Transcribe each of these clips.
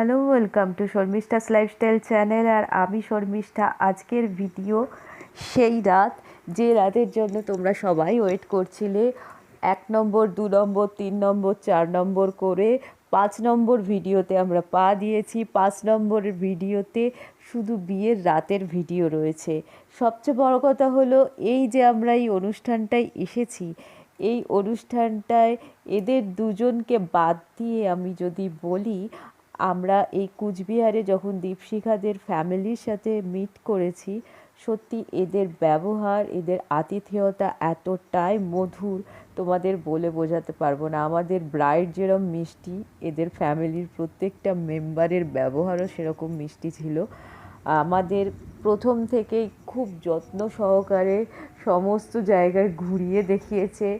Hello, welcome to Sharmistha's lifestyle channel আর আমি শর্মিষ্ঠা। আজকের video সেই রাত, যে রাতের জন্য তোমরা সবাই ওয়েট করছিলে, এক নম্বর, দু নম্বর, তিন নম্বর, চার নম্বর করে পাঁচ নম্বর ভিডিওতে আমরা পা দিয়েছি। পাঁচ নম্বরের ভিডিওতে শুধু বিয়ের রাতের ভিডিও রয়েছে। সবচেয়ে বড় কথা হলো, এই যে আমরা এই অনুষ্ঠানটায় এসেছি, এই অনুষ্ঠানটায় এদের দুজনকে বাদ দিয়ে আমি যদি বলি আমরা এই কুচবিহারে যখন দীপশিখাদের ফ্যামিলির সাথে মিট করেছি, সত্যি এদের ব্যবহার, এদের আতিথেয়তা এতটাই মধুর, তোমাদের বলে বোঝাতে পারব না। আমাদের ব্রাইড যেরকম মিষ্টি, এদের ফ্যামিলির প্রত্যেকটা মেম্বারের ব্যবহারও সেরকম মিষ্টি ছিল। আমাদের প্রথম থেকেই খুব যত্ন সহকারে সমস্ত জায়গায় ঘুরিয়ে দেখিয়েছে।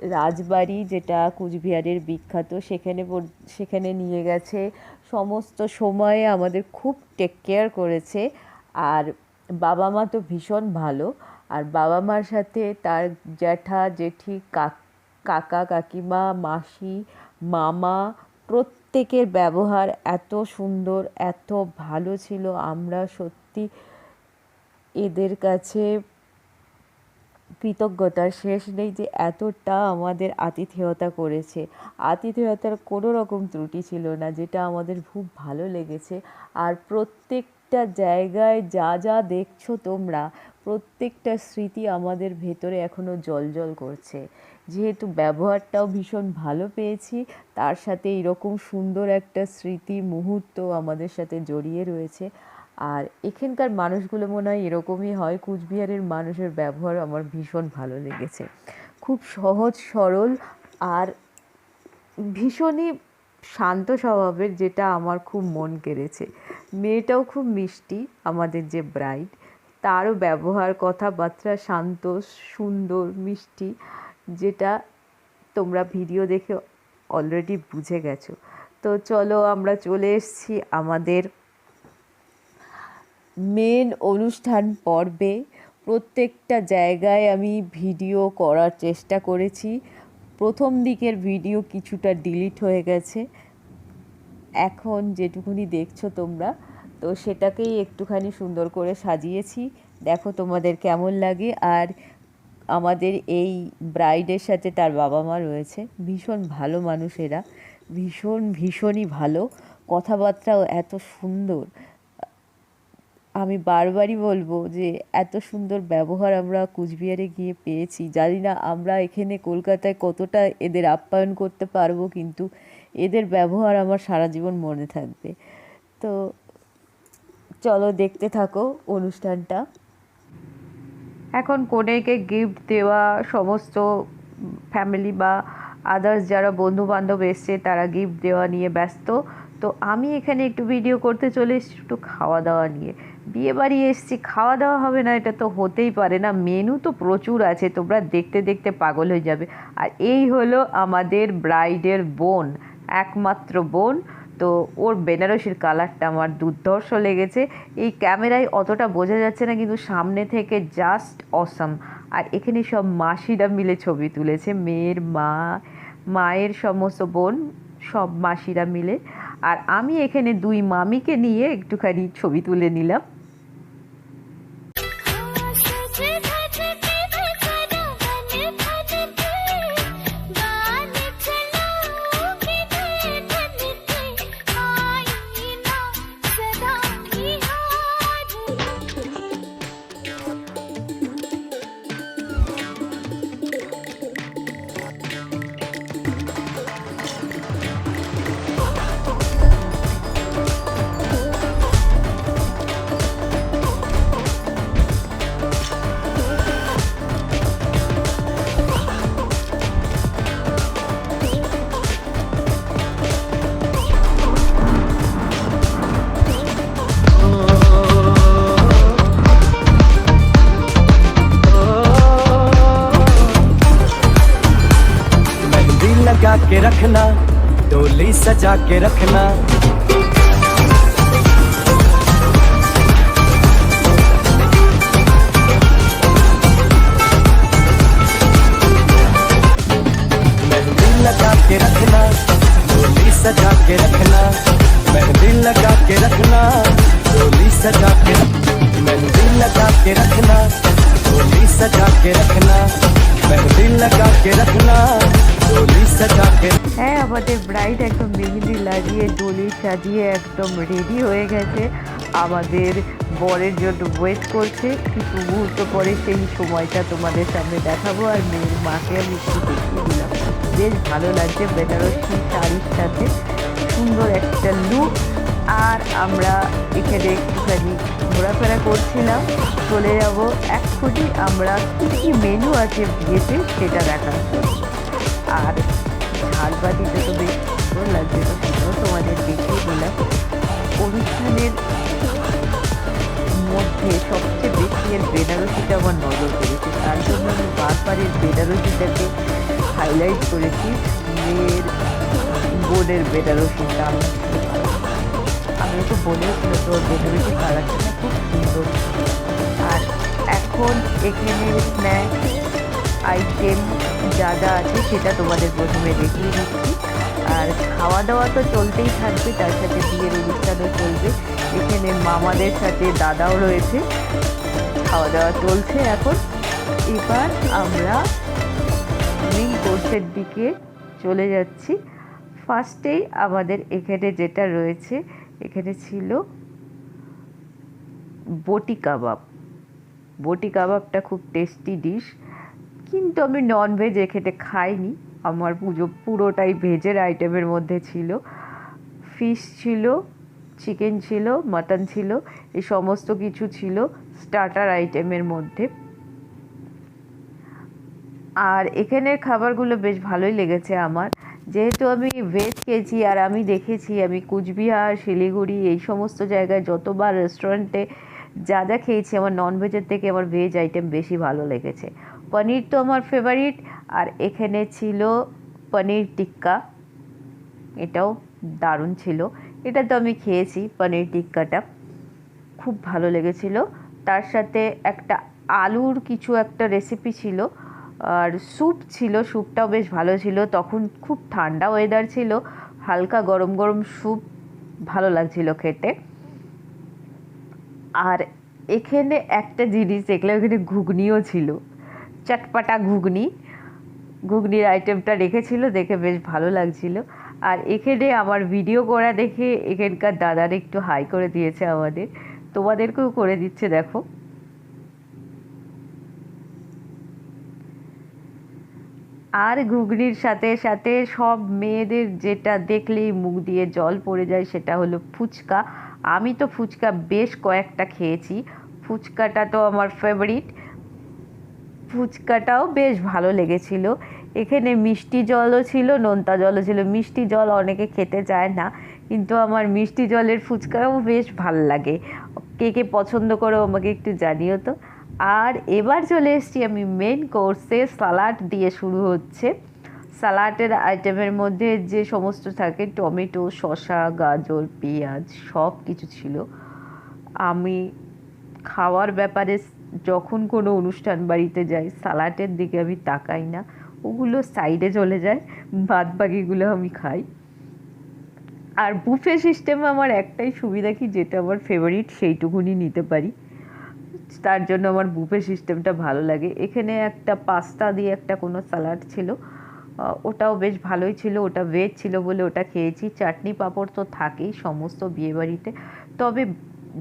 রাজবাড়ি যেটা কুচবিহারের বিখ্যাত, সেখানে সেখানে নিয়ে গেছে সমস্ত সময়ে আমাদের খুব টেক কেয়ার করেছে। আর বাবা মা তো ভীষণ ভালো। আর বাবা মার সাথে তার জ্যাঠা, জেঠি, কাক- কাকা, কাকিমা, মাসি, মামা প্রত্যেকের ব্যবহার এত সুন্দর, এত ভালো ছিল। আমরা সত্যি এদের কাছে কৃতজ্ঞতার শেষ নেই যে এতটা আমাদের আতিথেয়তা করেছে। আতিথেয়তার কোনো রকম ত্রুটি ছিল না, যেটা আমাদের খুব ভালো লেগেছে। আর প্রত্যেকটা জায়গায় যা যা দেখছ তোমরা, প্রত্যেকটা স্মৃতি আমাদের ভেতরে এখনও জল করছে। যেহেতু ব্যবহারটাও ভীষণ ভালো পেয়েছি, তার সাথে এরকম সুন্দর একটা স্মৃতি মুহূর্ত আমাদের সাথে জড়িয়ে রয়েছে। আর এখানকার মানুষগুলো মনে হয় এরকমই হয়। কুচবিহারের মানুষের ব্যবহার আমার ভীষণ ভালো লেগেছে। খুব সহজ, সরল আর ভীষণই শান্ত স্বভাবের, যেটা আমার খুব মন কেড়েছে। মেয়েটাও খুব মিষ্টি, আমাদের যে ব্রাইড তারও ব্যবহার, কথাবার্তা শান্ত, সুন্দর, মিষ্টি, যেটা তোমরা ভিডিও দেখে অলরেডি বুঝে গেছো। তো চলো আমরা চলে এসেছি আমাদের মেন অনুষ্ঠান পর্বে প্রত্যেকটা জায়গায় আমি ভিডিও করার চেষ্টা করেছি। প্রথম দিকের ভিডিও কিছুটা ডিলিট হয়ে গেছে। এখন যেটুকুনি দেখছ তোমরা, তো সেটাকেই একটুখানি সুন্দর করে সাজিয়েছি। দেখো তোমাদের কেমন লাগে। আর আমাদের এই ব্রাইডের সাথে তার বাবা মা রয়েছে। ভীষণ ভালো মানুষেরা। ভীষণ ভীষণই ভালো। কথাবার্তাও এত সুন্দর। আমি বারবারই বলব যে, এত সুন্দর ব্যবহার আমরা কুচবিহারে গিয়ে পেয়েছি। জানি না আমরা এখানে কলকাতায় কতটা এদের আপ্যায়ন করতে পারব, কিন্তু এদের ব্যবহার আমার সারা জীবন মনে থাকবে। তো চলো দেখতে থাকো অনুষ্ঠানটা। এখন কনেকে গিফট দেওয়া, সমস্ত ফ্যামিলি বা আদার্স যারা বন্ধু বান্ধব এসছে, তারা গিফট দেওয়া নিয়ে ব্যস্ত। তো আমি এখানে একটু ভিডিও করতে চলে এসেছি, একটু খাওয়া দাওয়া নিয়ে। বিয়ে বাড়ি এসছি খাওয়া দাওয়া হবে না, এটা তো হতেই পারে না। মেনু তো প্রচুর আছে, তোমরা দেখতে দেখতে পাগল হয়ে যাবে। আর এই হলো আমাদের ব্রাইডের বোন, একমাত্র বোন। তো ওর বেনারসির কালারটা আমার দুর্ধর্ষ লেগেছে। এই ক্যামেরায় অতটা বোঝা যাচ্ছে না, কিন্তু সামনে থেকে জাস্ট অসাম। আর এখানে সব মাসিরা মিলে ছবি তুলেছে, মেয়ের মা, মায়ের সমস্ত বোন, সব মাসিরা মিলে। আর আমি এখানে দুই মামিকে নিয়ে একটুখানি ছবি তুলে নিলাম। ਬਚਾ ਕੇ ਰੱਖਣਾ সাজিয়ে একদম রেডি হয়ে গেছে। আমাদের বরের জন্য ওয়েট করছে। কিছু মুহূর্ত পরে সেই সময়টা তোমাদের সামনে দেখাবো আর মেয়ের মাকে আমি একটু দেখিয়ে দিলাম। বেশ ভালো লাগছে বেনারসি শাড়ির সাথে। সুন্দর একটা লুক আর আমরা এখানে একটুখানি ঘোরাফেরা করছিলাম। চলে যাব। এক্ষুনি আমরা কী কী মেনু আছে বিয়েতে সেটা জন্য। আর ঝালবাতিতে তো বেশ সুন্দর লাগছে, তো তোমাদের দেখিয়ে দিলাম অনুষ্ঠানের মধ্যে সবচেয়ে বেশি এর বেনারসিটা আমার নজর পড়েছে। তার জন্য আমি বারবার এর বেনারসিটাকে হাইলাইট করেছি। মেয়ের বোনের বেনারসিটা আমি তো বলেওছিল তোর বেনারসি কালারটা খুব সুন্দর। আর এখন এখানে স্ন্যাক্স আইটেম যা যা আছে সেটা তোমাদের প্রথমে দেখিয়ে দিচ্ছি। আর খাওয়া দাওয়া তো চলতেই থাকবে, তার সাথে বিয়ের অনুষ্ঠানও চলবে। এখানে মামাদের সাথে দাদাও রয়েছে। খাওয়া দাওয়া চলছে এখন। এবার আমরা মেইন কোর্সের দিকে চলে যাচ্ছি। ফার্স্টেই আমাদের এখানে যেটা রয়েছে, এখানে ছিল বটি কাবাব। বটি কাবাবটা খুব টেস্টি ডিশ কিন্তু আমি ননভেজ এখানে খাইনি। আমার পুজো পুরোটাই ভেজের আইটেমের মধ্যে ছিল। ফিশ ছিল চিকেন ছিল মাটন ছিল, এই সমস্ত কিছু ছিল স্টার্টার আইটেমের মধ্যে। আর এখানের খাবারগুলো বেশ ভালোই লেগেছে আমার। যেহেতু আমি ভেজ খেয়েছি আর আমি দেখেছি, আমি কুচবিহার, শিলিগুড়ি এই সমস্ত জায়গায় যতবার রেস্টুরেন্টে যা যা খেয়েছি, আমার ননভেজের থেকে আমার ভেজ আইটেম বেশি ভালো লেগেছে। পনির তো আমার ফেভারিট আর এখানে ছিল পনির টিক্কা। এটাও দারুণ ছিল। এটা তো আমি খেয়েছি, পনির টিক্কাটা। খুব ভালো লেগেছিল। তার সাথে একটা আলুর কিছু একটা রেসিপি ছিল, আর স্যুপ ছিল স্যুপটাও বেশ ভালো ছিল। তখন খুব ঠান্ডা ওয়েদার ছিল, হালকা গরম গরম স্যুপ ভালো লাগছিল খেতে। আর এখানে একটা জিনিস দেখলাম, এখানে ঘুগনিও ছিল। চটপাটা ঘুগনি। ঘুগনির আইটেমটা রেখেছিল, দেখে বেশ ভালো লাগছিল। আর এখানে আমার ভিডিও করা দেখে এখানকার দাদার একটু হাই করে দিয়েছে আমাদের। তোমাদেরকেও করে দিচ্ছে, দেখো। আর ঘুগনির সাথে সাথে সব মেয়েদের যেটা দেখলেই মুখ দিয়ে জল পড়ে যায়, সেটা হলো ফুচকা। আমি তো ফুচকা বেশ কয়েকটা খেয়েছি। ফুচকাটা তো আমার ফেভারিট ফুচকাটাও বেশ ভালো লেগেছিল। এখানে মিষ্টি জলও ছিল, নোনতা জলও ছিল। মিষ্টি জল অনেকে খেতে চায় না, কিন্তু আমার মিষ্টি জলের ফুচকাও বেশ ভালো লাগে। কে কে পছন্দ করো আমাকে একটু জানিও তো। আর এবার চলে এসেছি আমি মেন কোর্সে সালাড দিয়ে শুরু হচ্ছে। সালাডের আইটেমের মধ্যে যে সমস্ত থাকে, টমেটো, শসা, গাজর, পেঁয়াজ সব কিছু ছিল। আমি খাওয়ার ব্যাপারে যখন কোনো অনুষ্ঠান বাড়িতে যাই, সালাডের দিকে আমি তাকাই না। ওগুলো সাইডে চলে যায়, বাদ বাকিগুলো আমি খাই। আর বুফে সিস্টেমে আমার একটাই সুবিধা কি, যেটা আমার ফেভারিট সেইটুকুনি নিতে পারি। তার জন্য আমার বুফে সিস্টেমটা ভালো লাগে। এখানে একটা পাস্তা দিয়ে একটা কোনো স্যালাড ছিল। ওটাও বেশ ভালোই ছিল, ওটা ভেজ ছিল বলে ওটা খেয়েছি। চাটনি পাঁপড় তো থাকেই সমস্ত বিয়েবাড়িতে। তবে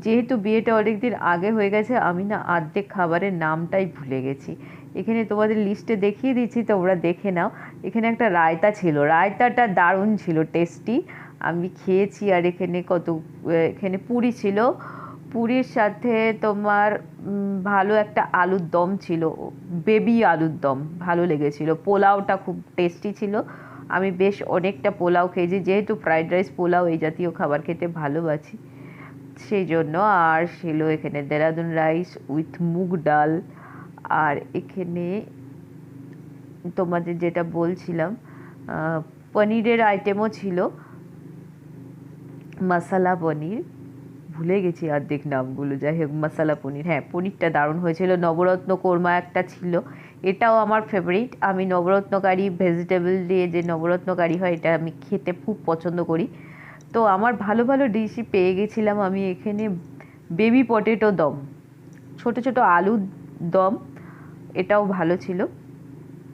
যেহেতু বিয়েটা অনেক দিন আগে হয়ে গেছে, আমি না আর্ধেক খাবারের নামটাই ভুলে গেছি। এখানে তোমাদের লিস্টে দেখিয়ে দিচ্ছি, তোমরা দেখে নাও। এখানে একটা রায়তা ছিল, রায়তাটা দারুণ ছিল টেস্টি আমি খেয়েছি আর এখানে কত, এখানে পুরি ছিল। পুরীর সাথে তোমার ভালো একটা আলুর দম ছিল বেবি আলুর দম, ভালো লেগেছিল। পোলাওটা খুব টেস্টি ছিল। আমি বেশ অনেকটা পোলাও খেয়েছি, যেহেতু ফ্রাইড রাইস পোলাও এই জাতীয় খাবার খেতে ভালোবাসি। সেই জন্য আর ছিল এখানে দেরাদুন রাইস উইথ মুগ ডাল। আর এখানে তোমাদের যেটা বলছিলাম পনিরের আইটেমও ছিল। মশালা পনির। ভুলে গেছি অর্ধেক নামগুলো। যাই হোক, মশালা পনির। হ্যাঁ পনিরটা দারুণ হয়েছিল। নবরত্ন কোরমা একটা ছিল। এটাও আমার ফেভারিট আমি নবরত্ন কারি ভেজিটেবল দিয়ে যে নবরত্ন কারি হয়, এটা আমি খেতে খুব পছন্দ করি। তো আমার ভালো ভালো ডিশই পেয়ে গেছিলাম আমি এখানে বেবি পটেটো দম। ছোট ছোট আলুর দম, এটাও ভালো ছিল।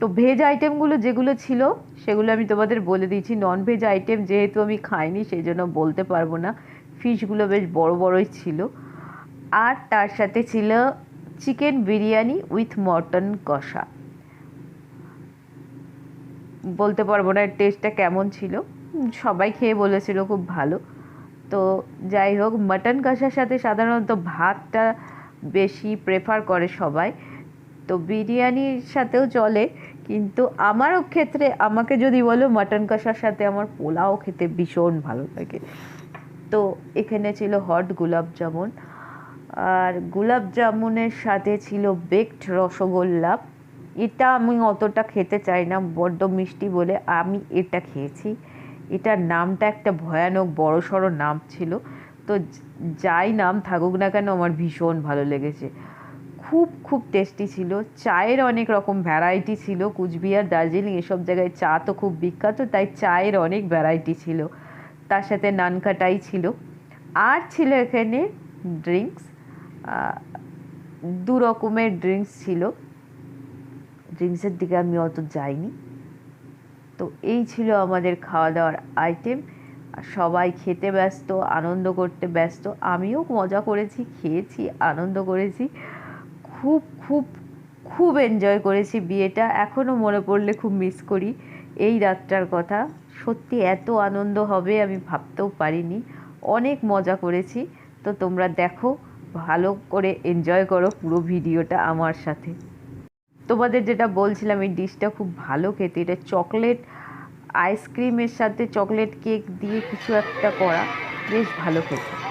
তো ভেজ আইটেমগুলো যেগুলো ছিল, সেগুলো আমি তোমাদের বলে দিয়েছি। নন ভেজ আইটেম যেহেতু আমি খাইনি সেই জন্য বলতে পারব না। ফিশগুলো বেশ বড় বড়ই ছিল। আর তার সাথে ছিল চিকেন বিরিয়ানি উইথ মটন কষা। বলতে পারব না টেস্টটা কেমন ছিল। সবাই খেয়ে বলেছিল খুব ভালো। তো যাই হোক মাটন কষার সাথে সাধারণত ভাতটা বেশি প্রেফার করে সবাই। তো বিরিয়ানির সাথেও চলে, কিন্তু আমারও ক্ষেত্রে আমাকে যদি বলো মাটন কষার সাথে আমার পোলাও খেতে ভীষণ ভালো লাগে। তো এখানে ছিল হট গোলাপ জামুন আর গোলাপ জামুনের সাথে ছিল বেকড রসগোল্লা। এটা আমি অতটা খেতে চাই না, বড্ড মিষ্টি বলে আমি এটা খেয়েছি। এটার নামটা একটা ভয়ানক বড় সড়ো নাম ছিল। তো যাই নাম থাকুক না কেন আমার ভীষণ ভালো লেগেছে। খুব খুব টেস্টি ছিল। চায়ের অনেক রকম ভ্যারাইটি ছিল। কুচবিহার, দার্জিলিং এসব জায়গায় চা তো খুব বিখ্যাত, তাই চায়ের অনেক ভ্যারাইটি ছিল। তার সাথে নানকাটাই ছিল। আর ছিল এখানে ড্রিঙ্কস দু রকমের ড্রিঙ্কস ছিল। ড্রিঙ্কসের দিকে আমি অত যাইনি। তো এই ছিল আমাদের খাওয়া দাওয়ার আইটেম সবাই খেতে ব্যস্ত, আনন্দ করতে ব্যস্ত। আমিও মজা করেছি, খেয়েছি, আনন্দ করেছি। খুব খুব খুব এনজয় করেছি বিয়েটা। এখনও মনে পড়লে খুব মিস করি। এই রাতটার কথা। সত্যি এত আনন্দ হবে আমি ভাবতেও পারিনি। অনেক মজা করেছি। তো তোমরা দেখো, ভালো করে এনজয় করো পুরো ভিডিওটা আমার সাথে। তোমাদের যেটা বলছিলাম, এই ডিশটা খুব ভালো খেতে। এটা চকলেট আইসক্রিমের সাথে চকলেট কেক দিয়ে কিছু একটা করা, বেশ ভালো খেতে।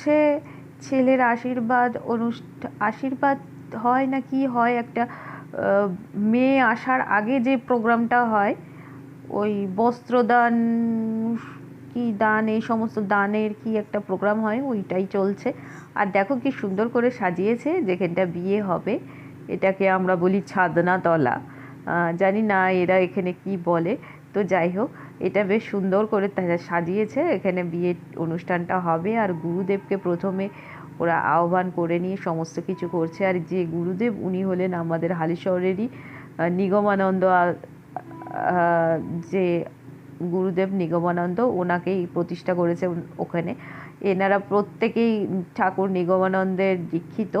চলছে ছেলের আশীর্বাদ অনুষ্ঠান আশীর্বাদ হয় না কি হয়? একটা মেয়ে আসার আগে যে প্রোগ্রামটা হয় ওই বস্ত্রদান কি দান এই সমস্ত দানের কি একটা প্রোগ্রাম হয় ওইটাই চলছে। আর দেখো কি সুন্দর করে সাজিয়েছে যেখানটা বিয়ে হবে এটাকে আমরা বলি ছাদনা তলা আহ, জানি না এরা এখানে কি বলে। তো যাই হোক এটা বেশ সুন্দর করে সাজিয়েছে। এখানে বিয়ের অনুষ্ঠানটা হবে আর গুরুদেবকে প্রথমে ওরা আহ্বান করে নিয়ে সমস্ত কিছু করছে। আর যে গুরুদেব, উনি হলেন আমাদের হালিশহরেরই নিগমানন্দ যে গুরুদেব নিগমানন্দ, ওনাকেই প্রতিষ্ঠা করেছে ওখানে। এনারা প্রত্যেকেই ঠাকুর নিগমানন্দের দীক্ষিত।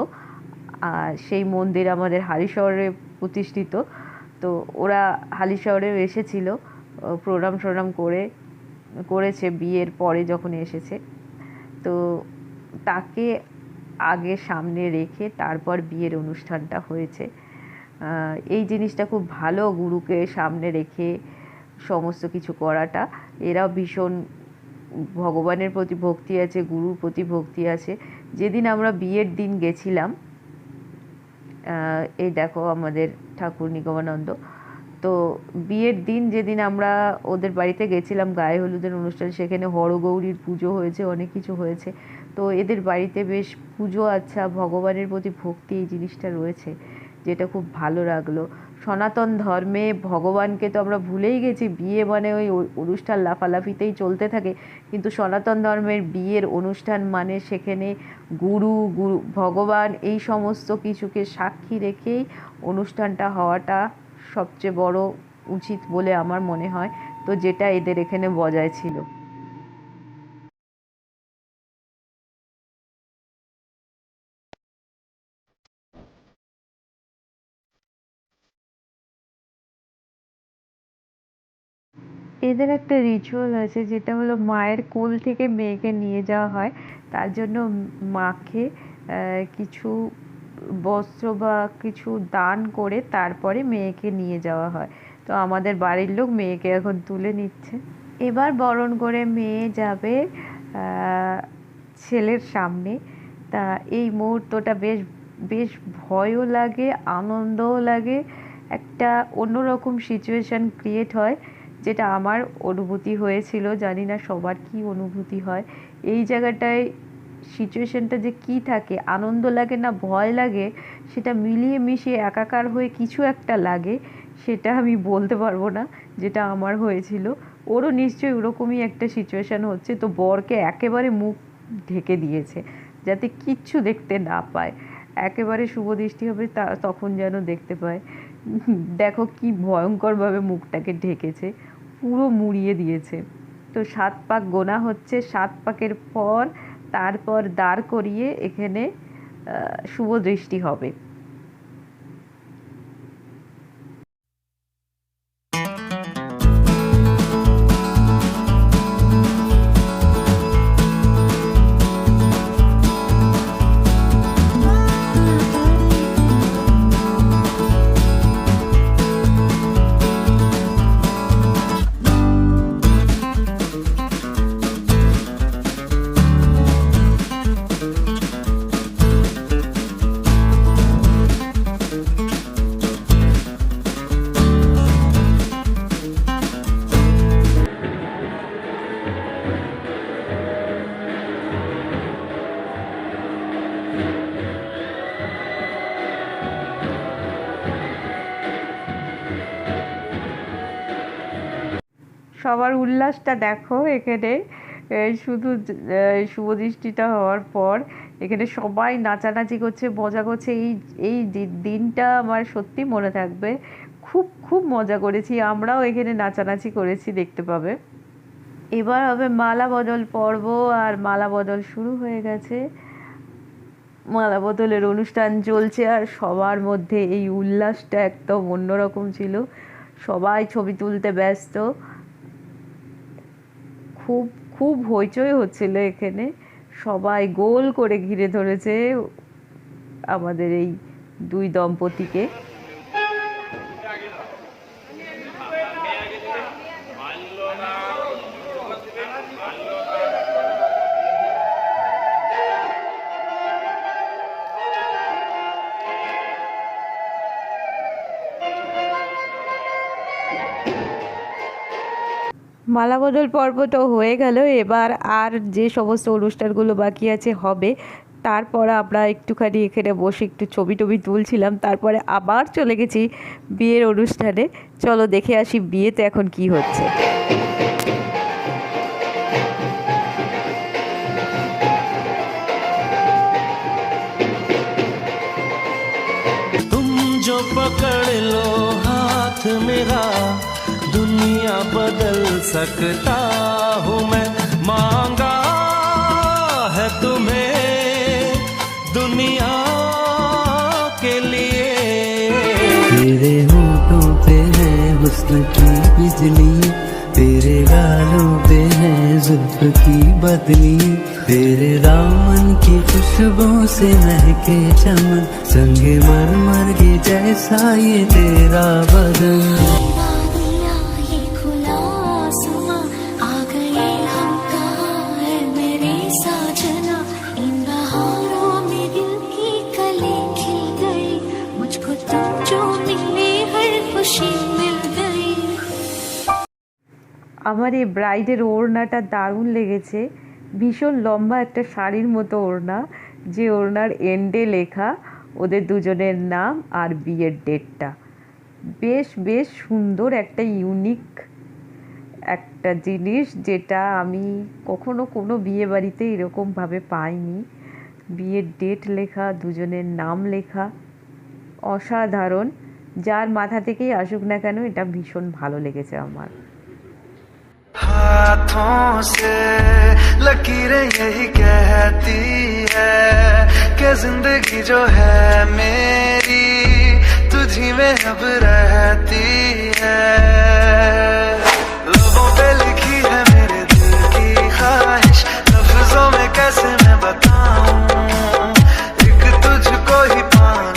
আর সেই মন্দির আমাদের হালিশহরে প্রতিষ্ঠিত। তো ওরা হালিশহরেও এসেছিল। প্রোগ্রাম টোগ্রাম করে, করেছে বিয়ের পরে যখন এসেছে। তো তাকে আগে সামনে রেখে তারপর বিয়ের অনুষ্ঠানটা হয়েছে। এই জিনিসটা খুব ভালো গুরুকে সামনে রেখে সমস্ত কিছু করাটা। এরাও ভীষণ ভগবানের প্রতি ভক্তি আছে, গুরুর প্রতি ভক্তি আছে। যেদিন আমরা বিয়ের দিন গেছিলাম এই দেখো আমাদের ঠাকুর নিগমানন্দ তো বিয়ের দিন যেদিন আমরা ওদের বাড়িতে গেছিলাম গায়ে হলুদের অনুষ্ঠান, সেখানে হরগৌরীর পুজো হয়েছে, অনেক কিছু হয়েছে। তো এদের বাড়িতে বেশ পুজো আচ্ছা ভগবানের প্রতি ভক্তি এই জিনিসটা রয়েছে, যেটা খুব ভালো লাগল। সনাতন ধর্মে ভগবানকে তো আমরা ভুলেই গেছি, বিয়ে মানে ওই অনুষ্ঠান লাফালাফিতেই চলতে থাকে। কিন্তু সনাতন ধর্মের বিয়ের অনুষ্ঠান মানে সেখানে গুরু গুরু, ভগবান এই সমস্ত কিছুকে সাক্ষী রেখেই অনুষ্ঠানটা হওয়াটা সবচেয়ে বড় উচিত বলে আমার মনে হয়। তো যেটা এদের এখানে বজায় ছিল। এদের একটা রিচুয়াল আছে যেটা হলো মায়ের কোল থেকে মেয়েকে নিয়ে যাওয়া হয়। তার জন্য মাকে কিছু বস্ত্র বা কিছু দান করে তারপরে মেয়েকে নিয়ে যাওয়া হয়। তো আমাদের বাড়ির লোক মেয়েকে এখন তুলে নিচ্ছে। এবার বরণ করে মেয়ে যাবে ছেলের সামনে। তা এই মুহূর্তটা বেশ বেশ ভয়ও লাগে, আনন্দও লাগে। একটা অন্যরকম সিচুয়েশান ক্রিয়েট হয়, যেটা আমার অনুভূতি হয়েছিল। জানি না সবার কী অনুভূতি হয়। এই জায়গাটায় সিচুয়েশানটা যে কী থাকে, আনন্দ লাগে না, ভয় লাগে, সেটা মিলিয়ে মিশিয়ে একাকার হয়ে কিছু একটা লাগে, সেটা আমি বলতে পারব না, যেটা আমার হয়েছিল। ওরও নিশ্চয়ই ওরকমই একটা সিচুয়েশান হচ্ছে। তো বরকে একেবারে মুখ ঢেকে দিয়েছে, যাতে কিচ্ছু দেখতে না পায়। একেবারে শুভ দৃষ্টি হবে তা, তখন যেন দেখতে পায়। দেখো কি ভয়ঙ্করভাবে মুখটাকে ঢেকেছে, পুরো মুড়িয়ে দিয়েছে। তো সাত পাক গোনা হচ্ছে। সাত পাকের পর তারপর দাঁড় করিয়ে এখানে শুভ দৃষ্টি হবে। উল্লাসটা দেখো এখানে। শুধু শুভদৃষ্টিটা হওয়ার পর এখানে সবাই নাচানাচি করছে, মজা করছে। এই এই দিনটা আমার সত্যি মনে থাকবে। খুব খুব মজা করেছি। আমরাও এখানে নাচানাচি করেছি, দেখতে পাবে। এবার হবে মালা বদল পর্ব, আর মালা বদল শুরু হয়ে গেছে। মালা বদলের অনুষ্ঠান চলছে, আর সবার মধ্যে এই উল্লাসটা একদম অন্যরকম ছিল। সবাই ছবি তুলতে ব্যস্ত। খুব খুব হইচই হচ্ছিল এখানে। সবাই গোল করে ঘিরে ধরেছে আমাদের এই দুই দম্পতিকে। মালা বদল পর্বটাও হয়ে গেল এবার আর যে সমস্ত অনুষ্ঠানগুলো বাকি আছে হবে তারপর আমরা একটুখানি এখানে বসে একটু ছবি টবি তুলছিলাম তারপরে আবার চলে গেছি বিয়ের অনুষ্ঠানে চলো দেখে আসি বিয়েতে এখন কি হচ্ছে तुम जो पकड़ लो हाथ मेरा दुनिया बदल सकता हूँ मैं। मांगा है तुम्हें दुनिया के लिए। तेरे होठों पे है हुस्न की बिजली, तेरे गालों पे है जुल्फ की बदली, तेरे दामन की खुशबू से महके चमन, संगे मर मर के जैसा ये तेरा बदन। আমার এই ব্রাইডের ওড়নাটা দারুণ লেগেছে। ভীষণ লম্বা একটা শাড়ির মতো ওড়না, যে ওড়নার এন্ডে লেখা, ওদের দুজনের নাম আর বিয়ের ডেটটা। বেশ বেশ সুন্দর একটা ইউনিক একটা জিনিস, যেটা আমি কখনো কোনো বিয়ে বাড়িতে এরকমভাবে পাইনি। বিয়ের ডেট লেখা, দুজনের নাম লেখা, অসাধারণ। যার মাথা থেকেই আসুক না কেন, এটা ভীষণ ভালো লেগেছে আমার। हाथों से लकीरें यही कहती है कि जिंदगी जो है मेरी तुझी में अब रहती है लबों पे लिखी है मेरे दिल की ख्वाहिश लफ्जों में कैसे मैं बताऊं एक तुझको ही पाऊं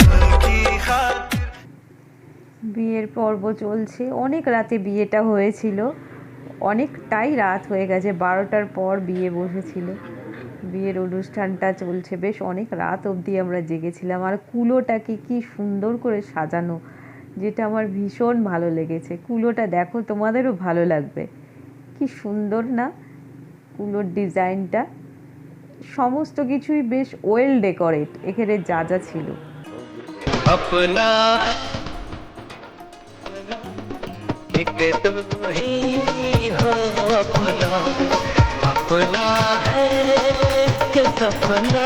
বিয়ের পর্ব চলছে অনেক রাতে বিয়েটা হয়েছিল অনেকটাই রাত হয়ে গেছে, বারোটার পর বিয়ে বসেছিল। বিয়ের অনুষ্ঠানটা চলছে, বেশ অনেক রাত অবধি আমরা জেগেছিলাম। আর কুলোটাকে কি সুন্দর করে সাজানো, যেটা আমার ভীষণ ভালো লেগেছে। কুলোটা দেখো, তোমাদেরও ভালো লাগবে। কি সুন্দর না কুলোর ডিজাইনটা। সমস্ত কিছুই বেশ ওয়েল ডেকোরেট এখানে যা যা ছিল। एक तो ही हो अपना अपना है कि सपना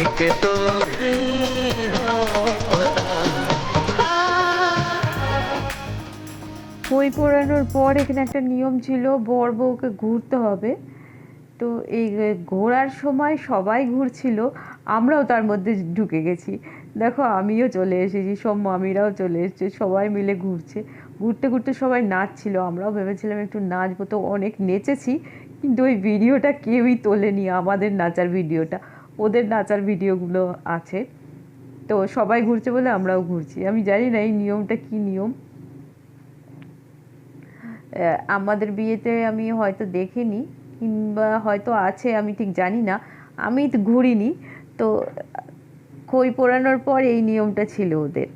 एक तो ही हो বই পড়ানোর পর এখানে একটা নিয়ম ছিল বর বউকে ঘুরতে হবে তো এই ঘোরার সময় সবাই ঘুরছিল আমরাও তার মধ্যে ঢুকে গেছি দেখো আমিও চলে এসেছি সব মামিরাও চলে এসেছে সবাই মিলে ঘুরছে ঘুরতে ঘুরতে সবাই নাচছিল, আমরাও ভেবেছিলাম একটু নাচবো, তো অনেক নেচেছি, কিন্তু ওই ভিডিওটা কেউই তোলেনি, আমাদের নাচার ভিডিওটা। ওদের নাচার ভিডিওগুলো আছে, তো সবাই ঘুরছে বলে আমরাও ঘুরছি। আমি জানি না এই নিয়মটা কী নিয়ম। আমাদের বিয়েতে আমি হয়তো দেখিনি, কিংবা হয়তো আছে, আমি ঠিক জানি না। আমি ঘুরিনি, তো খই পোড়ানোর পর এই নিয়মটা ছিল ওদের।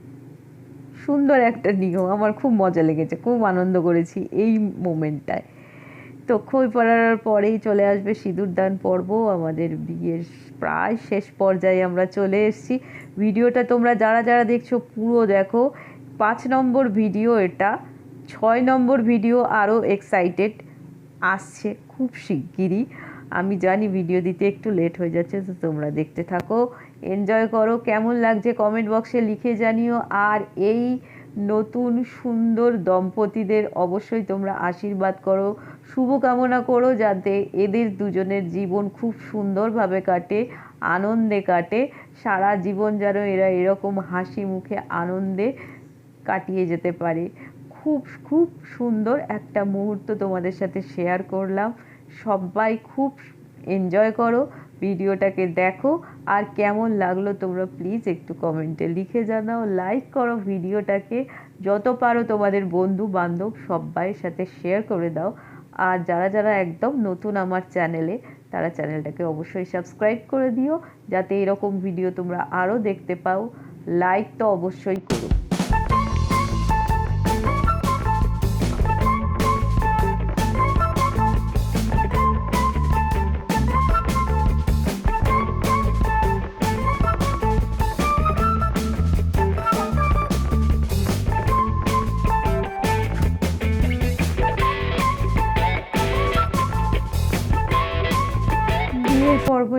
সুন্দর একটা নিয়ম। আমার খুব মজা লেগেছে, খুব আনন্দ করেছি এই মোমেন্টটায়। তো খই পড়ানোর পরেই চলে আসবে সিঁদুরদান পর্ব। আমাদের বিয়ের প্রায় শেষ পর্যায়ে আমরা চলে এসেছি। ভিডিওটা তোমরা যারা যারা দেখছ পুরো দেখো। পাঁচ নম্বর ভিডিও এটা, ছয় নম্বর ভিডিও আরও এক্সাইটেড আসছে খুব শিগগিরই। আমি জানি ভিডিও দিতে একটু লেট হয়ে যাচ্ছে, তো তোমরা দেখতে থাকো। এনজয় করো। কেমন লাগছে কমেন্ট বক্সে লিখে জানিও। আর এই নতুন সুন্দর দম্পতিদের অবশ্যই তোমরা আশীর্বাদ করো। শুভকামনা করো যাতে এদের দুজনের জীবন খুব সুন্দরভাবে কাটে, আনন্দে কাটে। সারা জীবন যেন এরা এরকম হাসি মুখে আনন্দে কাটিয়ে যেতে পারে। খুব খুব সুন্দর একটা মুহূর্ত তোমাদের সাথে শেয়ার করলাম। সবাই খুব এনজয় করো। ভিডিওটাকে দেখো আর কেমন লাগল তোমরা প্লিজ একটু কমেন্টে লিখে জানাও লাইক করো ভিডিওটাকে। যত পারো তোমাদের বন্ধু বান্ধব সবাইয়ের সাথে শেয়ার করে দাও। আর যারা যারা একদম নতুন আমার চ্যানেলে তারা চ্যানেলটাকে অবশ্যই সাবস্ক্রাইব করে দিও। যাতে এরকম ভিডিও তোমরা আরও দেখতে পাও। লাইক তো অবশ্যই করো।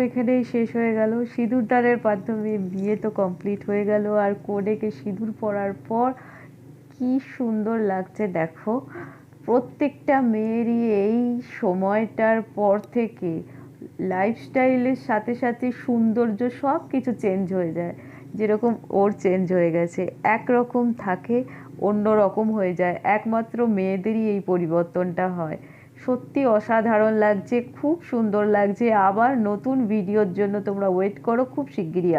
এখানেই শেষ হয়ে গেল। সিঁদুরদানের মাধ্যমে বিয়ে তো কমপ্লিট হয়ে গেল। আর কোনেকে সিঁদুর পরার পর কি সুন্দর লাগছে দেখো। প্রত্যেকটা মেয়েরই এই সময়টার পর থেকে লাইফস্টাইলের সাথে সাথে সৌন্দর্য সব কিছু চেঞ্জ হয়ে যায়। যেরকম ওর চেঞ্জ হয়ে গেছে। একরকম থাকে অন্য রকম হয়ে যায়। একমাত্র মেয়েদেরই এই পরিবর্তনটা হয়। সত্যি অসাধারণ লাগছে, খুব সুন্দর লাগছে। আবার নতুন ভিডিওর জন্য তোমরা ওয়েট করো, খুব শিগগিরই আসবে।